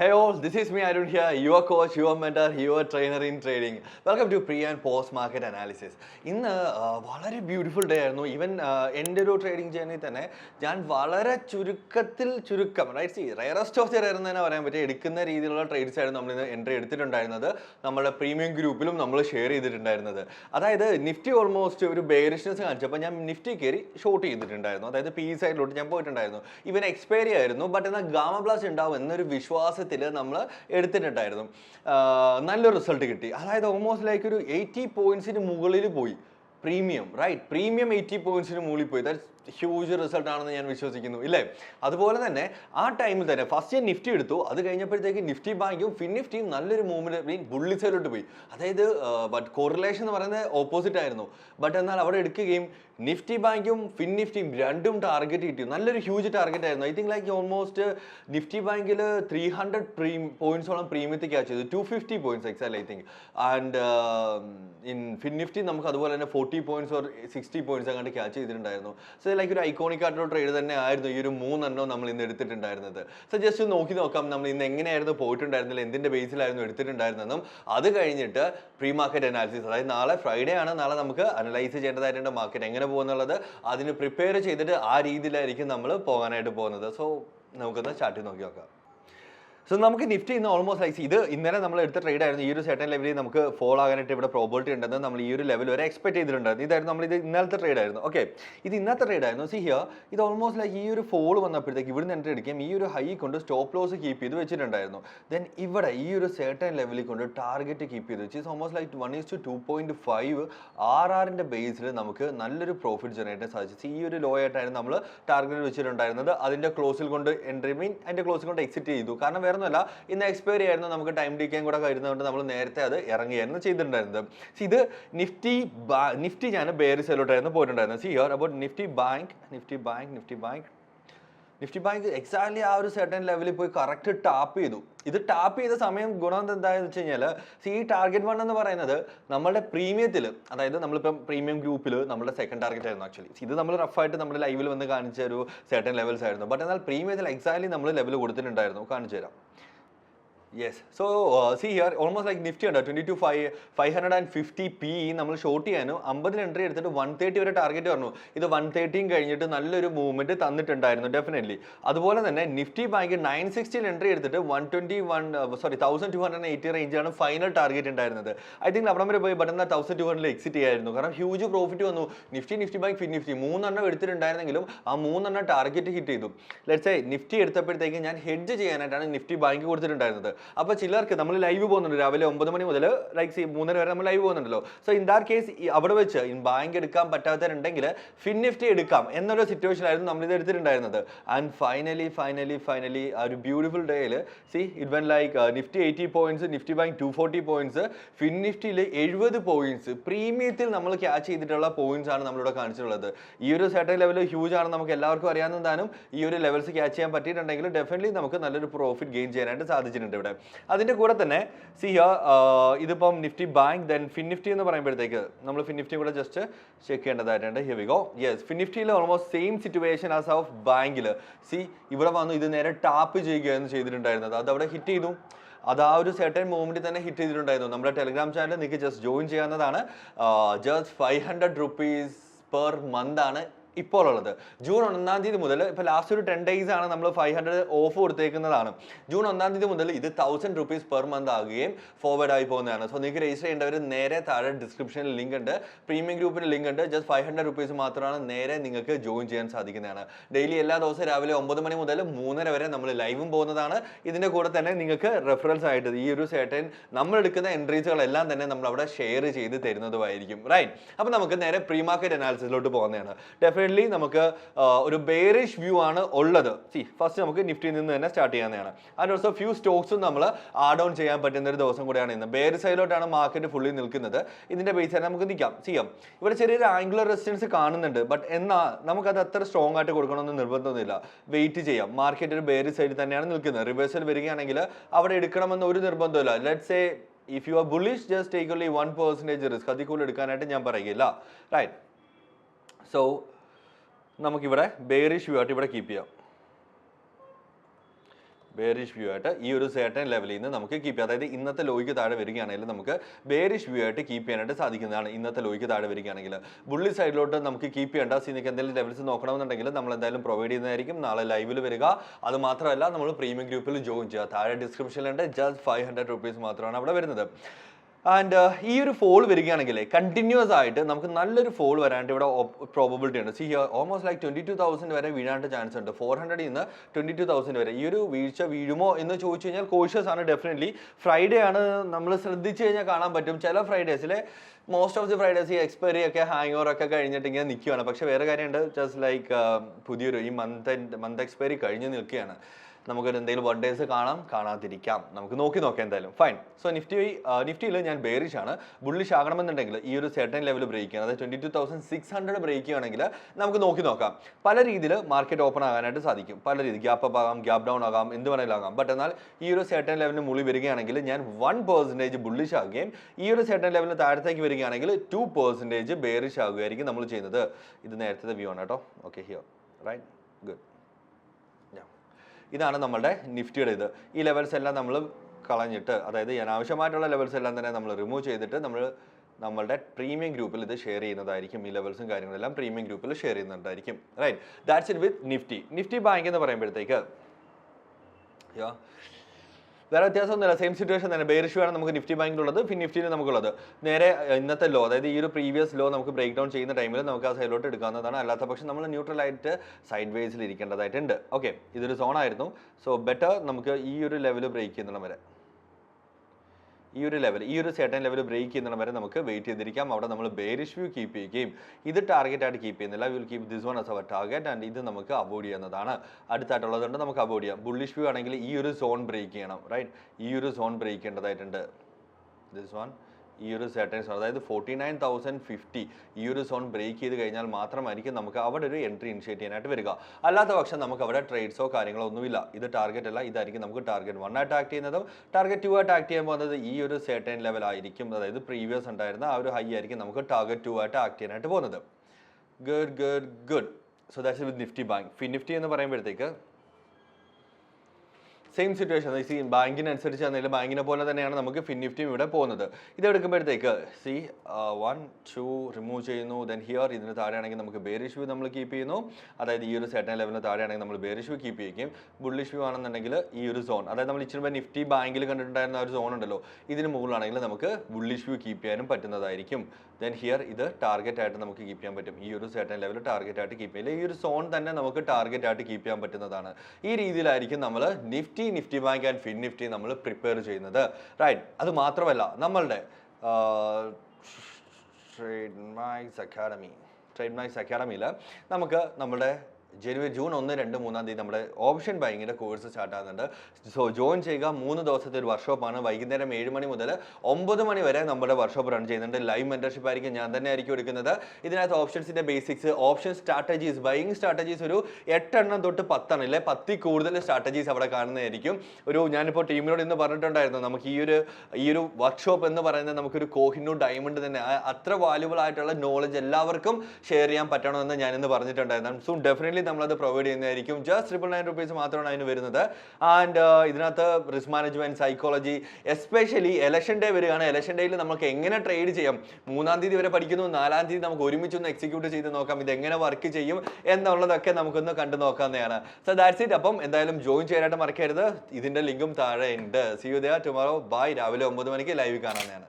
Hey all this is me Arun here your coach your mentor your trainer in trading welcome to pre and post market analysis ഇന്ന് വളരെ beautiful day ആയിരുന്നു. Even എന്റെ ഒരു trading journey തന്നെ ഞാൻ വളരെ ചുരുക്കത്തിൽ ചുരുക്കം right see rarest of the എന്ന് തന്നെ പറയാൻ പറ്റും എടുക്കുന്ന രീതിയിലുള്ള ട്രേഡ്സ് ആയിരുന്നു നമ്മൾ ഇന്ന് എൻട്രി എടുത്തിട്ടുണ്ടായിരുന്നത്. നമ്മുടെ പ്രീമിയം ഗ്രൂപ്പിലും നമ്മൾ ഷെയർ ചെയ്തിട്ടുണ്ടായിരുന്നത്. അതായത് നിഫ്റ്റി ഓൾമോസ്റ്റ് ഒരു ബെയറിഷ്നെസ് കാണിച്ചപ്പോൾ ഞാൻ നിഫ്റ്റി കയറി ഷോർട്ട് ചെയ്തിട്ടുണ്ടായിരുന്നു. അതായത് പി സൈഡിലോട്ട് ഞാൻ പോയിട്ടുണ്ടായിരുന്നു. ഇവൻ എക്സ്പയറി ആയിരുന്നു. ബട്ട് എന്നാൽ ഗാമ ബ്ലാസ്റ്റ് ഉണ്ടാവും എന്നൊരു വിശ്വാസത്തിൽ നമ്മൾ എടുത്തിട്ടുണ്ടായിരുന്നു. നല്ലൊരു റിസൾട്ട് കിട്ടി. അതായത് ഓൾമോസ്റ്റ് ലൈക്ക് ഒരു എയ്റ്റി പോയിന്റ്സിന് മുകളിൽ പോയി. പ്രീമിയം റൈറ്റ് പ്രീമിയം എയ്റ്റി പോയിന്റ്സിന് മുകളിൽ പോയി. ദാറ്റ് ഹ്യൂജ് റിസൾട്ട് ആണെന്ന് ഞാൻ വിശ്വസിക്കുന്നു ഇല്ലേ? അതുപോലെ തന്നെ ആ ടൈമിൽ തന്നെ ഫസ്റ്റ് ഞാൻ നിഫ്റ്റി എടുത്തു. അത് കഴിഞ്ഞപ്പോഴത്തേക്ക് നിഫ്റ്റി ബാങ്കും ഫിൻ നിഫ്റ്റിയും നല്ലൊരു മൂവ്മെന്റ് മീൻ ബുള്ളി സൈഡിലോട്ട് പോയി. അതായത് ബട്ട് കോറിലേഷൻ എന്ന് പറയുന്നത് ഓപ്പോസിറ്റ് ആയിരുന്നു. ബട്ട് എന്നാൽ അവിടെ എടുക്കുകയും നിഫ്റ്റി ബാങ്കും ഫിൻ നിഫ്റ്റിയും രണ്ടും ടാർഗറ്റ് കിട്ടി. നല്ലൊരു ഹ്യൂജ് ടാർഗറ്റ് ആയിരുന്നു. I think like almost Nifty ബാങ്കിൽ ത്രീ ഹൺഡ്രഡ് പ്രീ പോയിന്റ്സോളം പ്രീമിയത്തിൽ ക്യാച്ച് ചെയ്തു two fifty points എക്സാൽ I think and in Fin Nifty നമുക്ക് അതുപോലെ തന്നെ forty points or sixty points അങ്ങോട്ട് ക്യാച്ച് ചെയ്തിട്ടുണ്ടായിരുന്നു. സോ ലൈക്ക് ഒരു ഐക്കോണിക് ആയിട്ടുള്ള ട്രേഡ് തന്നെ ആയിരുന്നു ഈ ഒരു മൂന്നെണ്ണം നമ്മൾ ഇന്ന് എടുത്തിട്ടുണ്ടായിരുന്നത്. സോ ജസ്റ്റ് നോക്കി നോക്കാം നമ്മൾ ഇന്ന് എങ്ങനെയായിരുന്നു പോയിട്ടുണ്ടായിരുന്നില്ല എന്തിന്റെ ബേസിലായിരുന്നു എടുത്തിട്ടുണ്ടായിരുന്നതെന്നും. അത് കഴിഞ്ഞിട്ട് പ്രീ മാർക്കറ്റ് അനാലിസിസ് അതായത് നാളെ ഫ്രൈഡേ ആണ് നാളെ നമുക്ക് അനലൈസ് ചെയ്യേണ്ടതായിട്ടുണ്ട് മാർക്കറ്റ് എങ്ങനെ പോകുന്നുള്ളത്. അതിന് പ്രിപ്പയർ ചെയ്തിട്ട് ആ രീതിയിലായിരിക്കും നമ്മൾ പോകാനായിട്ട് പോകുന്നത്. സോ നമുക്കൊന്ന് ചാർട്ടിൽ നോക്കി നോക്കാം. സോ നമുക്ക് നിഫ്റ്റി ഇന്ന് ഓൾമോസ്റ്റ് ലൈക്സ് ഇത് ഇന്നലെ നമ്മൾ എടുത്ത ട്രേഡ് ആയിരുന്നു. ഈ ഒരു സെർട്ടൻ ലെവലിൽ നമുക്ക് ഫോൾ ആകാനായിട്ട് ഇവിടെ പ്രോബിലിറ്റി ഉണ്ടെന്ന് നമ്മൾ ഈ ഒരു ലെവൽ വരെ എക്സ്പെക്ട് ചെയ്തിട്ടുണ്ടായിരുന്നു. ഇതായിരുന്നു നമ്മൾ ഇത് ഇന്നലത്തെ ട്രേഡ് ആയിരുന്നു. ഓക്കെ ഇത് ഇന്നത്തെ ട്രേഡ് ആയിരുന്നു. സി ഹിയർ ഇത് ഓൾമോസ്റ്റ് ലൈക്ക് ഈ ഒരു ഫോൾ വന്നപ്പോഴത്തേക്ക് ഇവിടുന്ന് എൻട്രി എടുക്കുകയും ഈ ഒരു ഹൈ കൊണ്ട് സ്റ്റോപ്പ് ലോസ് കീപ്പ് ചെയ്ത് വെച്ചിട്ടുണ്ടായിരുന്നു. ദെൻ ഇവിടെ ഈ ഒരു സെർട്ടൻ ലെവലിൽ കൊണ്ട് ടാർഗറ്റ് കീപ്പ് ചെയ്ത് വെച്ച് almost like one is two two point five R ആറിന്റെ ബേസിൽ നമുക്ക് നല്ലൊരു പ്രോഫിറ്റ് ജനറേറ്റ് ചെയ്യാൻ സാധിച്ചു. ഈ ഒരു ലോ ആയിട്ടായിരുന്നു നമ്മൾ ടാർഗറ്റ് വെച്ചിട്ടുണ്ടായിരുന്നത്. അതിന്റെ ക്ലോസിൽ കൊണ്ട് എൻട്രി മീൻ അതിന്റെ ക്ലോസിൽ കൊണ്ട് എക്സിറ്റ് ചെയ്തു. കാരണം വേറെ ഒന്നുമല്ല ഇന്ന് എക്സ്പയറി ആയിരുന്നു നമുക്ക് ടൈം ഡിക്കാൻ കൂടെ കരുതുന്നതുകൊണ്ട് നമ്മൾ നേരത്തെ അത് ഇറങ്ങിയായിരുന്നു ചെയ്തിട്ടുണ്ടായിരുന്നത്. ഇത് നിഫ്റ്റി നിഫ്റ്റി ഞാൻ ബേറി സെലോട്ടായിരുന്നു പോയിട്ടുണ്ടായിരുന്നത് see here about Nifty Bank Nifty Bank Nifty Bank Nifty Bank exactly ആ ഒരു സെർട്ടൺ ലെവലിൽ പോയി കറക്റ്റ് ടാപ്പ് ചെയ്തു. ഇത് ടാപ്പ് ചെയ്ത സമയം ഗുണം എന്താണെന്ന് വെച്ച് കഴിഞ്ഞാൽ ഈ ടാർഗറ്റ് വൺ എന്ന് പറയുന്നത് നമ്മുടെ പ്രീമിയത്തിൽ അതായത് നമ്മളിപ്പം പ്രീമിയം ഗ്രൂപ്പിൽ നമ്മുടെ സെക്കൻഡ് ടാർഗറ്റ് ആയിരുന്നു ആക്ച്വലി ഇത് നമ്മൾ റഫായിട്ട് നമ്മുടെ ലൈവിൽ വന്ന് കാണിച്ച ഒരു സെർട്ടൺ ലെവൽസ് ആയിരുന്നു. ബട്ട് എന്നാൽ പ്രീമിയത്തിൽ എക്സാക്ട്ലി നമ്മൾ ലെവൽ കൊടുത്തിട്ടുണ്ടായിരുന്നു. കാണിച്ചു തരാം yes so see here almost like nifty ഉണ്ട് twenty two five five hundred and fifty P നമ്മൾ ഷോർട്ട് ചെയ്യാനും അമ്പതിൽ എൻട്രി എടുത്തിട്ട് വൺ തേർട്ടി വരെ ടാർഗറ്റ് പറഞ്ഞു ഇത് വൺ തേർട്ടിയും കഴിഞ്ഞിട്ട് നല്ലൊരു മൂവ്മെന്റ് തന്നിട്ടുണ്ടായിരുന്നു ഡെഫിനറ്റ്ലി അതുപോലെ തന്നെ നിഫ്റ്റി ബാങ്ക് നയൻ സിക്സ്റ്റിയിൽ എൻട്രി എടുത്തിട്ട് one twenty one sorry thousand two hundred eighty റേഞ്ചാണ് final target ഉണ്ടായിരുന്നത്. ഐ തിങ്ക് അവിടം വരെ പോയി പെട്ടെന്ന് തൗസൻഡ് ടു ഹൺഡ്രഡിൽ എക്സിറ്റ് ചെയ്യായിരുന്നു. കാരണം ഹ്യൂജ് പ്രോഫിറ്റ് വന്നു. Nifty Nifty Bank Fin Nifty മൂന്നെണ്ണം എടുത്തിട്ടുണ്ടായിരുന്നെങ്കിലും ആ മൂന്നെണ്ണം ടാർഗറ്റ് ഹിറ്റ് ചെയ്തു. ലെറ്റ്സ് നിഫ്റ്റി എടുത്തപ്പോഴത്തേക്ക് ഞാൻ ഹെഡ്ജ് ചെയ്യാനായിട്ടാണ് നിഫ്റ്റി ബാങ്ക് കൊടുത്തിട്ടുണ്ടായിരുന്നത്. അപ്പോൾ ചിലർക്ക് നമ്മൾ ലൈവ് പോകുന്നുണ്ട് രാവിലെ ഒമ്പത് മണി മുതൽ ലൈക്ക് മൂന്നര വരെ നമ്മൾ ലൈവ് പോകുന്നുണ്ടല്ലോ. സോ ഇൻ ദാറ്റ് കേസ് അവിടെ വെച്ച് ബാങ്ക് എടുക്കാൻ പറ്റാത്തവരുണ്ടെങ്കിൽ ഫിൻ നിഫ്റ്റി എടുക്കാം എന്നൊരു സിറ്റുവേഷൻ ആയിരുന്നു നമ്മൾ ഇത് എടുത്തിട്ടുണ്ടായിരുന്നത്. ആൻഡ് ഫൈനലി ഫൈനലി ഫൈനലി ആ ഒരു ബ്യൂട്ടിഫുൾ ഡേയിൽ see it one like Nifty eighty points Nifty Bank two forty points Fin നിഫ്റ്റിയിൽ എഴുപത് പോയിന്റ്സ് പ്രീമിയത്തിൽ നമ്മൾ ക്യാച്ച് ചെയ്തിട്ടുള്ള പോയിന്റ്സ് ആണ് നമ്മളിവിടെ കാണിച്ചിട്ടുള്ളത്. ഈ ഒരു സെർട്ടൺ ലെവൽ ഹ്യൂജ് ആണ് നമുക്ക് എല്ലാവർക്കും അറിയാവുന്നതാനും ഈ ഒരു ലെവൽസ് ക്യാച്ച് ചെയ്യാൻ പറ്റിയിട്ടുണ്ടെങ്കിൽ ഡെഫിനറ്റ്ലി നമുക്ക് നല്ലൊരു പ്രോഫിറ്റ് ഗെയിൻ ചെയ്യാനായിട്ട് സാധിച്ചിട്ടുണ്ട് ഇവിടെ. അതിന്റെ കൂടെ തന്നെ സി ഇതിപ്പം Nifty Bank then Fin Nifty എന്ന് പറയുമ്പോഴത്തേക്ക് നമ്മൾ ഫിൻ നിഫ്റ്റി കൂടെ ജസ്റ്റ് ചെക്ക് ചെയ്യേണ്ടതായിട്ടുണ്ട്. Here we go yes Fin നിഫ്റ്റിയിൽ almost same situation as of ബാങ്കിൽ സി ഇവിടെ വന്നു ഇത് നേരെ ടാപ്പ് ചെയ്യുകയാണ് ചെയ്തിട്ടുണ്ടായിരുന്നത്. അത് അവിടെ ഹിറ്റ് ചെയ്തു. അത് ആ ഒരു സെർട്ടൻ മൂവ്മെന്റ് തന്നെ ഹിറ്റ് ചെയ്തിട്ടുണ്ടായിരുന്നു. നമ്മുടെ ടെലിഗ്രാം ചാനൽ നിങ്ങൾക്ക് ജസ്റ്റ് ജോയിൻ ചെയ്യാവുന്നതാണ്. Just five hundred rupees per month ആണ് ഇപ്പോൾ ഉള്ളത് ജൂൺ ഒന്നാം തീയതി മുതൽ ഇപ്പോൾ ലാസ്റ്റ് ഒരു ടെൻ ഡേയ്സ് ആണ് നമ്മൾ ഫൈവ് ഹൺഡ്രഡ് ഓഫ് കൊടുത്തേക്കുന്നതാണ്. ജൂൺ ഒന്നാം തീയതി മുതൽ ഇത് തൗസൻഡ് റുപ്പീസ് പെർ മന്ത് ആകുകയും ഫോർവേഡ് ആയി പോകുന്നതാണ്. സോ നിങ്ങൾക്ക് രജിസ്റ്റർ ചെയ്യേണ്ടവർ നേരെ താഴെ ഡിസ്ക്രിപ്ഷനിൽ ലിങ്ക് ഉണ്ട്. പ്രീമിയം ഗ്രൂപ്പിന് ലിങ്ക് ഉണ്ട്. ജസ്റ്റ് ഫൈവ് ഹൺഡ്രഡ് റുപ്പീസ് മാത്രമാണ് നേരെ നിങ്ങൾക്ക് ജോയിൻ ചെയ്യാൻ സാധിക്കുന്നതാണ്. ഡെയിലി എല്ലാ ദിവസവും രാവിലെ ഒമ്പത് മണി മുതൽ മൂന്നര വരെ നമ്മൾ ലൈവും പോകുന്നതാണ്. ഇതിന്റെ കൂടെ തന്നെ നിങ്ങൾക്ക് റെഫറൻസ് ആയിട്ട് ഈ ഒരു സേട്ടൻ നമ്മൾ എടുക്കുന്ന എൻട്രീസുകളെല്ലാം തന്നെ നമ്മൾ അവിടെ ഷെയർ ചെയ്ത് തരുന്നതുമായിരിക്കും. റൈറ്റ് അപ്പോൾ നമുക്ക് നേരെ പ്രീ മാർക്കറ്റ് അനാലിസിസിലോട്ട് പോകുന്നതാണ് ഡെഫിനറ്റ്ലി നമുക്ക് ഒരു ബേറിഷ് വ്യൂ ആണ് ഉള്ളത്. സി ഫസ്റ്റ് നമുക്ക് നിഫ്റ്റിയിൽ നിന്ന് തന്നെ സ്റ്റാർട്ട് ചെയ്യാവുന്നതാണ്. ആൻഡ് ഓൾസോ ഫ്യൂ സ്റ്റോക്സും നമ്മൾ ആഡ് ഓൺ ചെയ്യാൻ പറ്റുന്ന ഒരു ദിവസം കൂടിയാണ് ഇന്ന്. ബേർ സൈഡിലോട്ടാണ് മാർക്കറ്റ് ഫുള്ളി നിൽക്കുന്നത്. ഇതിന്റെ ബേസ് നമുക്ക് നിൽക്കാം. ചെയ്യാം ഇവിടെ ചെറിയൊരു ആംഗുലർ റെസിസ്റ്റൻസ് കാണുന്നുണ്ട്. ബട്ട് എന്നാൽ നമുക്കത് അത്ര സ്ട്രോങ് ആയിട്ട് കൊടുക്കണമെന്ന് നിർബന്ധമൊന്നുമില്ല. വെയിറ്റ് ചെയ്യാം. മാർക്കറ്റ് ഒരു ബേറി സൈഡിൽ തന്നെയാണ് നിൽക്കുന്നത്. റിവേഴ്സൽ വരികയാണെങ്കിൽ അവിടെ എടുക്കണമെന്ന് ഒരു നിർബന്ധമില്ല let's say if you are bullish just take only one percentage risk അതിൽ കൂടുതൽ എടുക്കാനായിട്ട് ഞാൻ പറയുകയില്ല. റൈറ്റ് സോ നമുക്കിവിടെ ബേറിഷ് വ്യൂ ആയിട്ട് ഇവിടെ കീപ്പ് ചെയ്യാം. ബേറിഷ് വ്യൂ ആയിട്ട് ഈ ഒരു സേട്ടൻ ലെവലിൽ നിന്ന് നമുക്ക് കീപ്പ് ചെയ്യാം. അതായത് ഇന്നത്തെ ലോയ്ക്ക് താഴെ വരികയാണെങ്കിൽ നമുക്ക് ബേറിഷ് വ്യൂ ആയിട്ട് കീപ്പ് ചെയ്യാനായിട്ട് സാധിക്കുന്നതാണ് ഇന്നത്തെ ലോയ്ക്ക് താഴെ വരികയാണെങ്കിൽ. ബുള്ളി സൈഡിലോട്ട് നമുക്ക് കീപ്പ് ചെയ്യേണ്ട സീനിക്ക് എന്തെങ്കിലും ലെവൽസ് നോക്കണമെന്നുണ്ടെങ്കിൽ നമ്മൾ എന്തായാലും പ്രൊവൈഡ് ചെയ്യുന്നതായിരിക്കും. നാളെ ലൈവിൽ വരിക. അത് മാത്രമല്ല നമ്മൾ പ്രീമിയം ഗ്രൂപ്പിൽ ജോയിൻ ചെയ്യുക. താഴെ ഡിസ്ക്രിപ്ഷനിലുണ്ട് ജസ്റ്റ് ഫൈവ് ഹൺഡ്രഡ് മാത്രമാണ് അവിടെ വരുന്നത്. ആൻഡ് ഈ ഒരു ഫോൾ വരികയാണെങ്കിൽ കണ്ടിന്യൂസ് ആയിട്ട് നമുക്ക് നല്ലൊരു ഫോൾ വരാനായിട്ട് ഇവിടെ പ്രോബിലിറ്റി ഉണ്ട്. See almost like twenty two thousand വരെ വീഴാനായിട്ട് ചാൻസ് ഉണ്ട്. ഫോർ ഹൺഡ്രഡിൽ നിന്ന് ട്വന്റി ടു തൗസൻഡ് വരെ. ഈ ഒരു വീഴ്ച വീഴുമോ എന്ന് ചോദിച്ചു കഴിഞ്ഞാൽ കോഷ്യസ് ആണ് ഡെഫിനറ്റ്ലി ഫ്രൈഡേ ആണ് നമ്മൾ ശ്രദ്ധിച്ചു കഴിഞ്ഞാൽ കാണാൻ പറ്റും. ചില ഫ്രൈഡേസിലെ മോസ്റ്റ് ഓഫ് ദി ഫ്രൈഡേസ് ഈ എക്സ്പയറി ഒക്കെ ഹാങ് ഓവർ ഒക്കെ കഴിഞ്ഞിട്ട് ഇങ്ങനെ നിൽക്കുകയാണ് പക്ഷേ വേറെ കാര്യമുണ്ട്. ജസ്റ്റ് ലൈക്ക് പുതിയൊരു ഈ മന്ത് മന്ത് എക്സ്പയറി കഴിഞ്ഞ് നിൽക്കുകയാണ്. നമുക്കൊരു എന്തെങ്കിലും ഡേയ്സ് കാണാം കാണാതിരിക്കാം. നമുക്ക് നോക്കി നോക്കാം എന്തായാലും. ഫൈൻ സോ നിഫ്റ്റി നിഫ്റ്റിയിൽ ഞാൻ ബേറിഷ് ആണ്. ബുള്ളിഷ് ആകണമെന്നുണ്ടെങ്കിൽ ഈ ഒരു സെർട്ടൻ ലെവൽ ബ്രേക്ക് ചെയ്യണം. അതായത് twenty two thousand six hundred break ചെയ്യുകയാണെങ്കിൽ നമുക്ക് നോക്കി നോക്കാം. പല രീതിയിൽ മാർക്കറ്റ് ഓപ്പൺ ആകാനായിട്ട് സാധിക്കും. പല രീതി ഗ്യാപ്പ് അപ്പ് ആകാം ഗ്യാപ്പ് ഡൗൺ ആകാം എന്ത് വേണമെങ്കിലും ആകാം. ബട്ട് എന്നാൽ ഈ ഒരു സെർട്ടൻ ലെവലിന് മുകളിൽ വരികയാണെങ്കിൽ ഞാൻ വൺ പെർസെന്റേജ് ബുള്ളിഷ് ആകുകയും ഈ ഒരു സെർട്ടൻ ലെവലിന് താഴത്തേക്ക് വരികയാണെങ്കിൽ ടു പെർസെന്റേജ് ബേറിഷ് ആകുകയായിരിക്കും നമ്മൾ ചെയ്യുന്നത്. ഇത് നേരത്തെ വ്യൂ ആണ് കേട്ടോ. ഓക്കെ ഹിയർ റൈറ്റ് ഗുഡ് ഇതാണ് നമ്മുടെ നിഫ്റ്റിയുടെ ഇത്. ഈ ലെവൽസ് എല്ലാം നമ്മൾ കളഞ്ഞിട്ട് അതായത് അനാവശ്യമായിട്ടുള്ള ലെവൽസ് എല്ലാം തന്നെ നമ്മൾ റിമൂവ് ചെയ്തിട്ട് നമ്മൾ നമ്മളുടെ പ്രീമിയം ഗ്രൂപ്പിൽ ഇത് ഷെയർ ചെയ്യുന്നതായിരിക്കും. ഈ ലെവൽസും കാര്യങ്ങളെല്ലാം പ്രീമിയം ഗ്രൂപ്പിൽ share ചെയ്യുന്നുണ്ടായിരിക്കും right that's it with Nifty Nifty Bank എന്ന് പറയുമ്പോഴത്തേക്ക് വേറെ വ്യത്യാസമൊന്നുമില്ല സെയിം സിറ്റുവേഷൻ തന്നെ. ബേറിഷ് ആണ് നമുക്ക് നിഫ്റ്റി ബാങ്കിലുള്ളത് ഫിൻ നിഫ്റ്റിയിൽ നമുക്കുള്ളത്. നേരെ ഇന്നത്തെ ലോ അതായത് ഈ ഒരു പ്രീവിയസ് ലോ നമുക്ക് ബ്രേക്ക് ഡൗൺ ചെയ്യുന്ന ടൈമിൽ നമുക്ക് ആ സൈഡിലോട്ട് എടുക്കാവുന്നതാണ്. അല്ലാത്ത പക്ഷം നമ്മൾ ന്യൂട്രൽ ആയിട്ട് സൈഡ് വേസിൽ ഇരിക്കേണ്ടതായിട്ടുണ്ട്. ഓക്കെ ഇതൊരു സോൺ ആയിരുന്നു. സോ ബെറ്റർ നമുക്ക് ഈ ഒരു ലെവൽ ബ്രേക്ക് ചെയ്യുന്നിടം വരെ. ഈ ഒരു ലെവൽ ഈ ഒരു സെർട്ടൻ ലെവൽ ബ്രേക്ക് ചെയ്യുന്നിടം വരെ നമുക്ക് വെയിറ്റ് ചെയ്തിരിക്കാം. അവിടെ നമ്മൾ ബേരിഷ് വ്യൂ കീപ്പ് ചെയ്യുകയും ഇത് ടാർഗറ്റ് ആയിട്ട് കീപ്പ് ചെയ്യുന്നില്ല. Will keep this one as our target and ഇത് നമുക്ക് അവോയ്ഡ് ചെയ്യുന്നതാണ്. അടുത്തായിട്ടുള്ളതുകൊണ്ട് നമുക്ക് അവോയ്ഡ് ചെയ്യാം. ബുള്ളിഷ് വ്യൂ ആണെങ്കിൽ ഈ ഒരു സോൺ ബ്രേക്ക് ചെയ്യണം റൈറ്റ് ഈ ഒരു സോൺ ബ്രേക്ക് ചെയ്യേണ്ടതായിട്ടുണ്ട്. ദിസ് വൺ ഈ ഒരു സെർട്ടൻ സോൺ അതായത് ഫോർട്ടി നയൻ തൗസൻഡ് ഫിഫ്റ്റി ഈ ഒരു സോൺ ബ്രേക്ക് ചെയ്ത് കഴിഞ്ഞാൽ മാത്രമായിരിക്കും നമുക്ക് അവിടെ ഒരു എൻട്രി ഇനിഷ്യേറ്റ് ചെയ്യാനായിട്ട് വരിക. അല്ലാത്ത പക്ഷം നമുക്ക് അവിടെ ട്രേഡ്സോ കാര്യങ്ങളോ ഒന്നുമില്ല. ഇത് ടാർഗറ്റ് അല്ല ഇതായിരിക്കും നമുക്ക് ടാർഗറ്റ് വൺ ആയിട്ട് ആക്ട് ചെയ്യുന്നതും ടാർഗറ്റ് ടു ആയിട്ട് ആക്ട് ചെയ്യാൻ പോകുന്നത് ഈ ഒരു സെർട്ടൻ ലെവൽ ആയിരിക്കും. അതായത് പ്രീവിയസ് ഉണ്ടായിരുന്ന ആ ഒരു ഹൈ ആയിരിക്കും നമുക്ക് ടാർഗറ്റ് ടു ആയിട്ട് ആക്ട് ചെയ്യാനായിട്ട് പോകുന്നത്. Good good good so that's with Nifty Bank Fin Nifty എന്ന് പറയുമ്പോഴത്തേക്ക് സെയിം സിറ്റുവേഷൻ സി ബാങ്കിനനുസരിച്ച് ആണെങ്കിലും ബാങ്കിനെ പോലെ തന്നെയാണ് നമുക്ക് ഫിൻ നിഫ്റ്റിയും ഇവിടെ പോകുന്നത്. ഇത് എടുക്കുമ്പോഴത്തേക്ക് സി വൺ ടു റിമൂവ് ചെയ്യുന്നു. ദെൻ ഹിയർ ഇതിന് താഴെയാണെങ്കിൽ നമുക്ക് ബേരിഷ് വ്യൂ നമ്മൾ കീപ്പ് ചെയ്യുന്നു. അതായത് ഈ ഒരു സെറ്റൻ ലെവലിന് താഴെയാണെങ്കിൽ നമ്മൾ ബേരിഷ് വ്യൂ കീപ്പ് ചെയ്യും ബുള്ളിഷ് വ്യൂ ആണെന്നുണ്ടെങ്കിൽ ഈ ഒരു സോൺ അതായത് നമ്മൾ ഇച്ചിരി നിഫ്റ്റി ബാങ്കിൽ കണ്ടിട്ടുണ്ടായിരുന്ന ഒരു സോൺ ഉണ്ടല്ലോ. ഇതിന് മുകളിലാണെങ്കിൽ നമുക്ക് ബുള്ളിഷ് വ്യൂ കീപ്പ് ചെയ്യാനും പറ്റുന്നതായിരിക്കും. ദെൻ ഹിയർ ഇത് ടാർഗറ്റ് ആയിട്ട് നമുക്ക് കീപ്പ് ചെയ്യാൻ പറ്റും. ഈ ഒരു സെറ്റൻ ലെവൽ ടാർഗറ്റ് ആയിട്ട് കീപ്പ് ചെയ്യില്ല. ഈ ഒരു സോൺ തന്നെ നമുക്ക് ടാർഗറ്റ് ആയിട്ട് കീപ്പ് ചെയ്യാൻ പറ്റുന്നതാണ്. ഈ രീതിയിലായിരിക്കും നമ്മൾ nifty nifty bank and fin nifty നമ്മൾ പ്രിപ്പയർ ചെയ്യുന്നത്. റൈറ്റ് അത് മാത്രമല്ല നമ്മളുടെ trade max academy trade max അക്കാഡമിയിൽ നമുക്ക് നമ്മുടെ ജനുവരി ജൂൺ ഒന്ന് രണ്ട് മൂന്നാം തീയതി നമ്മുടെ ഓപ്ഷൻ ബൈങ്ങിന്റെ കോഴ്സ് സ്റ്റാർട്ട് ആകുന്നുണ്ട്. സോ ജോയിൻ ചെയ്യുക. മൂന്ന് ദിവസത്തെ ഒരു വർക്ക്ഷോപ്പാണ്. വൈകുന്നേരം ഏഴ് മണി മുതൽ ഒമ്പത് മണി വരെ നമ്മുടെ വർക്ക്ഷോപ്പ് റൺ ചെയ്യുന്നുണ്ട്. ലൈവ് മെന്റർഷിപ്പ് ആയിരിക്കും. ഞാൻ തന്നെ ആയിരിക്കും എടുക്കുന്നത്. ഇതിനകത്ത് ഓപ്ഷൻസിന്റെ basics option strategies. Buying strategies ഒരു എട്ടെണ്ണം തൊട്ട് പത്തെണ്ണം ഇല്ലേ പത്തിൽ കൂടുതൽ സ്ട്രാറ്റജീസ് അവിടെ കാണുന്നതായിരിക്കും. ഒരു ഞാനിപ്പോൾ ടീമിനോട് ഇന്ന് പറഞ്ഞിട്ടുണ്ടായിരുന്നു നമുക്ക് ഈ ഒരു ഈ ഒരു വർക്ക്ഷോപ്പ് എന്ന് പറയുന്നത് നമുക്കൊരു കോഹിനൂർ ഡയമണ്ട് തന്നെ അത്ര വാല്യുബിൾ ആയിട്ടുള്ള നോളജ് എല്ലാവർക്കും ഷെയർ ചെയ്യാൻ പറ്റണമെന്ന് ഞാനിന്ന് പറഞ്ഞിട്ടുണ്ടായിരുന്നു. സോ ഡെഫിനറ്റ്ലി നമ്മളത് പ്രൊവൈഡ് ചെയ്യുന്നതായിരിക്കും. ജസ്റ്റ് ട്രിപ്പിൾ നയൻ റുപ്പീസ് മാത്രമാണ് അതിന് വരുന്നത്. ആൻഡ് ഇതിനകത്ത് risk management psychology especially election day വരികയാണ്. എലക്ഷൻ ഡേയിൽ നമുക്ക് എങ്ങനെ ട്രേഡ് ചെയ്യാം? മൂന്നാം തീയതി വരെ പഠിക്കുന്നു. നാലാം തീയതി നമുക്ക് ഒരുമിച്ച് ഒന്ന് എക്സിക്യൂട്ട് ചെയ്ത് നോക്കാം. ഇത് എങ്ങനെ വർക്ക് ചെയ്യും എന്നുള്ളതൊക്കെ നമുക്കൊന്ന് കണ്ടു നോക്കാവുന്നതാണ്. സോ ദാറ്റ്സ് ഇറ്റ് അപ്പം എന്തായാലും ജോയിൻ ചെയ്യാനായിട്ട് മറക്കരുത്. ഇതിന്റെ ലിങ്കും താഴെ ഉണ്ട്. See you the tomorrow bye രാവിലെ ഒമ്പത് മണിക്ക് ലൈവ് കാണാവുന്നതാണ്.